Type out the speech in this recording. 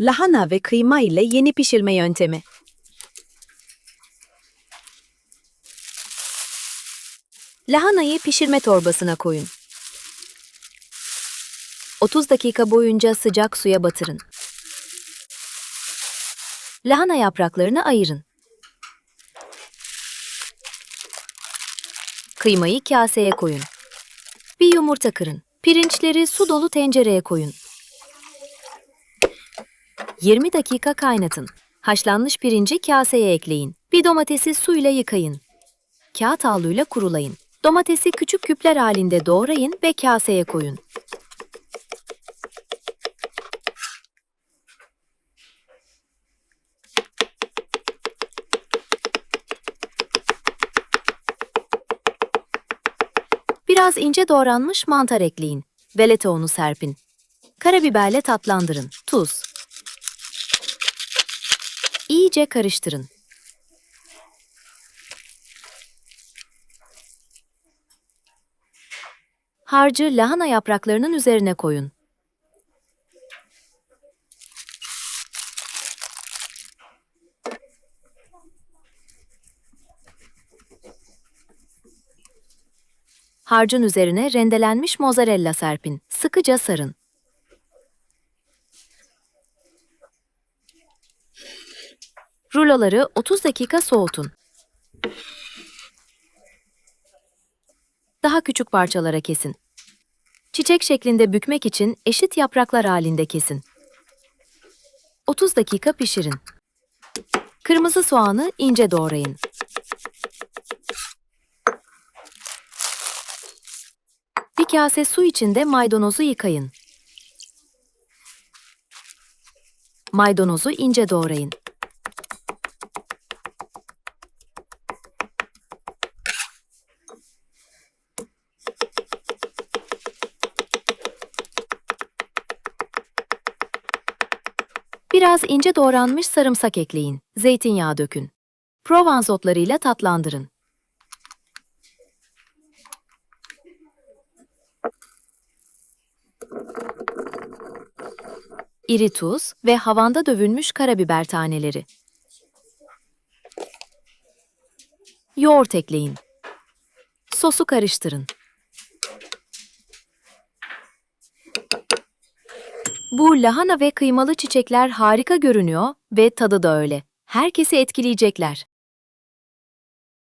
Lahana ve kıyma ile yeni pişirme yöntemi. Lahanayı pişirme torbasına koyun. 30 dakika boyunca sıcak suya batırın. Lahana yapraklarını ayırın. Kıymayı kaseye koyun. Bir yumurta kırın. Pirinçleri su dolu tencereye koyun. 20 dakika kaynatın. Haşlanmış pirinci kaseye ekleyin. Bir domatesi suyla yıkayın. Kağıt havluyla kurulayın. Domatesi küçük küpler halinde doğrayın ve kaseye koyun. Biraz ince doğranmış mantar ekleyin. Unu serpin. Karabiberle tatlandırın. Tuz. İyice karıştırın. Harcı lahana yapraklarının üzerine koyun. Harcın üzerine rendelenmiş mozzarella serpin. Sıkıca sarın. Ruloları 30 dakika soğutun. Daha küçük parçalara kesin. Çiçek şeklinde bükmek için eşit yapraklar halinde kesin. 30 dakika pişirin. Kırmızı soğanı ince doğrayın. Bir kase su içinde maydanozu yıkayın. Maydanozu ince doğrayın. Biraz ince doğranmış sarımsak ekleyin. Zeytinyağı dökün. Provence otlarıyla tatlandırın. İri tuz ve havanda dövülmüş karabiber taneleri. Yoğurt ekleyin. Sosu karıştırın. Bu lahana ve kıymalı çiçekler harika görünüyor ve tadı da öyle. Herkesi etkileyecekler.